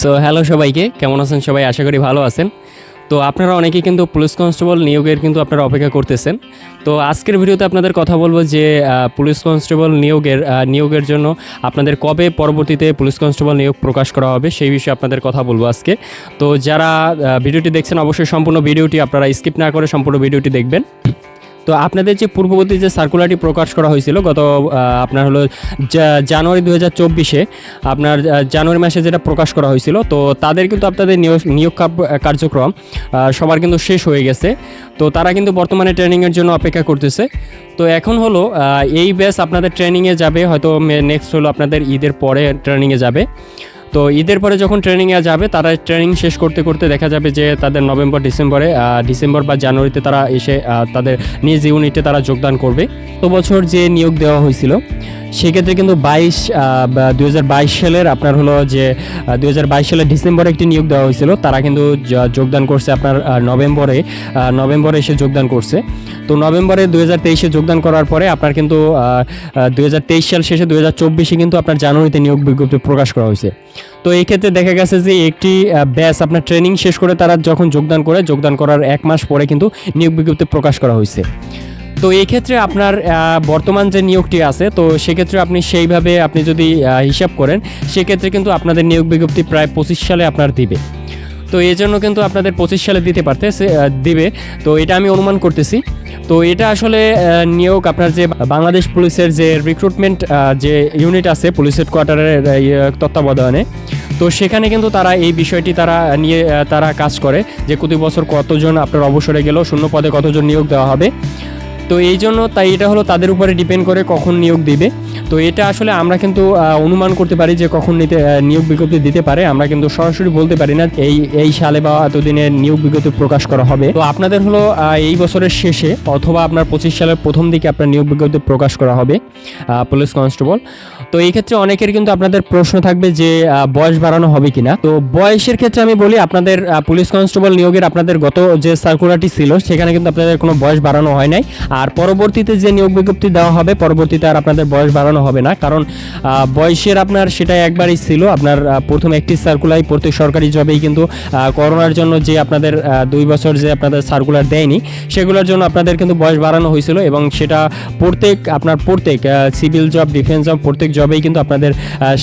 So hello সবাইকে। কেমন আছেন সবাই? আশা করি ভালো আছেন। তো আপনারা অনেকেই কিন্তু পুলিশ কনস্টেবল নিয়োগের কিন্তু আপনারা অপেক্ষা করতেছেন। তো আজকের ভিডিওতে আপনাদের কথা বলব যে পুলিশ কনস্টেবল নিয়োগের নিয়োগের জন্য আপনাদের কবে পরবর্তীতে পুলিশ কনস্টেবল নিয়োগ প্রকাশ করা হবে সেই বিষয়ে আপনাদের কথা বলব আজকে। তো যারা ভিডিওটি দেখছেন, অবশ্যই সম্পূর্ণ ভিডিওটি আপনারা স্কিপ না করে সম্পূর্ণ ভিডিওটি দেখবেন। তো আপনাদের যে পূর্ববর্তী যে সার্কুলারটি প্রকাশ করা হয়েছিল গত আপনার হলো জানুয়ারি দু হাজার চব্বিশে, আপনার জানুয়ারি মাসে যেটা প্রকাশ করা হয়েছিল, তো তাদের কিন্তু আপনাদের নিয়োগ নিয়োগ কার্যক্রম সবার কিন্তু শেষ হয়ে গেছে। তো তারা কিন্তু বর্তমানে ট্রেনিংয়ের জন্য অপেক্ষা করতেছে। তো এখন হলো এই ব্যাচ আপনাদের ট্রেনিংয়ে যাবে, হয়তো নেক্সট হলো আপনাদের ঈদের পরে ট্রেনিংয়ে যাবে। তো ঈদের পরে যখন ট্রেনিংয়ে যাবে, তারা ট্রেনিং শেষ করতে করতে দেখা যাবে যে তাদের নভেম্বর, ডিসেম্বরে ডিসেম্বর বা জানুয়ারিতে তারা এসে তাদের নিজ ইউনিটে তারা যোগদান করবে। তো বছর যে নিয়োগ দেওয়া হয়েছিল, সেক্ষেত্রে কিন্তু বাইশ দুই সালের আপনার হলো যে দুই সালের ডিসেম্বরে একটি নিয়োগ দেওয়া হয়েছিল, তারা কিন্তু যোগদান করছে আপনার নভেম্বরে নভেম্বরে এসে যোগদান করছে। তো নভেম্বরে দুই হাজার তেইশে যোগদান করার পরে আপনার কিন্তু দুই হাজার তেইশ সাল শেষে দুই কিন্তু আপনার জানুয়ারিতে নিয়োগ বিজ্ঞপ্তি প্রকাশ করা হয়েছে। তো এই ক্ষেত্রে দেখা গেছে যে একটি ব্যাচ আপনার ট্রেনিং শেষ করে তারা যখন যোগদান করে যোগদান করার এক মাস পরে কিন্তু নিয়োগ বিজ্ঞপ্তি প্রকাশ করা হয়েছে। তো এই ক্ষেত্রে আপনার বর্তমান যে নিয়োগটি আছে তো সেক্ষেত্রে আপনি সেইভাবে আপনি যদি হিসাব করেন সেক্ষেত্রে কিন্তু আপনাদের নিয়োগ বিজ্ঞপ্তি প্রায় পঁচিশ সালে আপনার দিবে। তো এই জন্য কিন্তু আপনাদের পঁচিশ সালে দিতে পারতেছে আহ, দিবে। তো এটা আমি অনুমান করতেছি। তো এটা আসলে নিয়োগ আপনার যে বাংলাদেশ পুলিশের যে রিক্রুটমেন্ট যে ইউনিট আছে পুলিশ হেডকোয়ার্টারের ইয়ে, তত্ত্বাবধানে তো সেখানে কিন্তু তারা এই বিষয়টি তারা নিয়ে তারা কাজ করে যে প্রতি বছর কতজন আপনার অবসরে গেল শূন্য পদে কতজন নিয়োগ দেওয়া হবে। তো এই জন্য তাই এটা হলো তাদের উপরে ডিপেন্ড করে কখন নিয়োগ দিবে। তো এটা আসলে আমরা কিন্তু অনুমান করতে পারি যে কখন নিতে নিয়োগ বিজ্ঞপ্তি দিতে পারে। আমরা কিন্তু সরাসরি বলতে পারি না এই এই সালে বা এতদিনে নিয়োগ বিজ্ঞপ্তি প্রকাশ করা হবে। তো আপনাদের হলো এই বছরের শেষে অথবা আপনার পঁচিশ সালের প্রথম দিকে আপনার নিয়োগ বিজ্ঞপ্তি প্রকাশ করা হবে পুলিশ কনস্টেবল। তো এই ক্ষেত্রে অনেকের কিন্তু আপনাদের প্রশ্ন থাকবে যে বয়স বাড়ানো হবে কিনা। তো বয়সের ক্ষেত্রে আমি বলি, আপনাদের পুলিশ কনস্টেবল নিয়োগের আপনাদের গত যে সার্কুলারটি ছিল, সেখানে কিন্তু আপনাদের কোনো বয়স বাড়ানো হয় নাই। আর পরবর্তীতে যে নিয়োগ বিজ্ঞপ্তি দেওয়া হবে, পরবর্তীতে আর আপনাদের বয়স বাড়ানো হবে না। কারণ বয়সের আপনার সেটা একবারই ছিল। আপনার প্রথম একটি সার্কুলাই প্রত্যেক সরকারি জবেই কিন্তু করোনার জন্য যে আপনাদের দুই বছর যে আপনাদের সার্কুলার দেয়নি, সেগুলোর জন্য আপনাদের কিন্তু বয়স বাড়ানো হয়েছিল এবং সেটা প্রত্যেক, আপনার প্রত্যেক সিভিল জব ডিফেন্স জব প্রত্যেক জবেই কিন্তু আপনাদের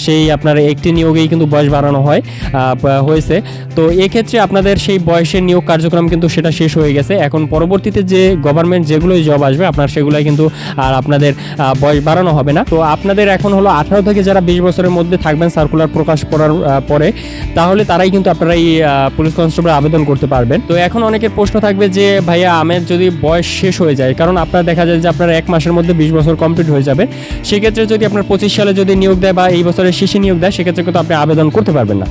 সেই আপনার একটি নিয়োগেই কিন্তু বয়স বাড়ানো হয় হয়েছে। তো এক্ষেত্রে আপনাদের সেই বয়সের নিয়োগ কার্যক্রম কিন্তু সেটা শেষ হয়ে গেছে। এখন পরবর্তীতে যে গভর্নমেন্ট যেগুলোই জব আসবে, আপনার সেগুলাই কিন্তু আর আপনাদের বয়স বাড়ানো হবে না। তো আপনাদের এখন হলো আঠারো থেকে যারা বিশ বছরের মধ্যে থাকবেন সার্কুলার প্রকাশ করার পরে, তাহলে তারাই কিন্তু আপনারা এই পুলিশ কনস্টেবল আবেদন করতে পারবেন। তো এখন অনেকের প্রশ্ন থাকবে যে, ভাইয়া, আমের যদি বয়স শেষ হয়ে যায়, কারণ আপনার দেখা যায় যে আপনার এক মাসের মধ্যে বিশ বছর কমপ্লিট হয়ে যাবে। সেক্ষেত্রে যদি আপনার পঁচিশ সালে যদি নিয়োগ দেয় বা এই বছরের শেষে নিয়োগ দেয়, সেক্ষেত্রে কিন্তু আপনি আবেদন করতে পারবেন না।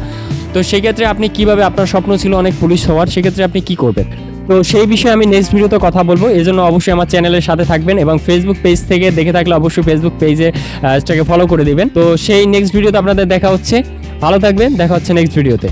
তো সেক্ষেত্রে আপনি কীভাবে, আপনার স্বপ্ন ছিল অনেক পুলিশ হওয়ার, সেক্ষেত্রে আপনি কি করবেন? তো সেই বিষয়ে আমি নেক্সট ভিডিওতে কথা বলব। এই জন্য অবশ্যই আমার চ্যানেলের সাথে থাকবেন এবং ফেসবুক পেজ থেকে দেখে থাকলে অবশ্যই ফেসবুক পেজে ফলো করে দিবেন। তো সেই নেক্সট ভিডিওতে আপনাদের দেখা হচ্ছে। ভালো থাকবেন, দেখা হচ্ছে নেক্সট ভিডিওতে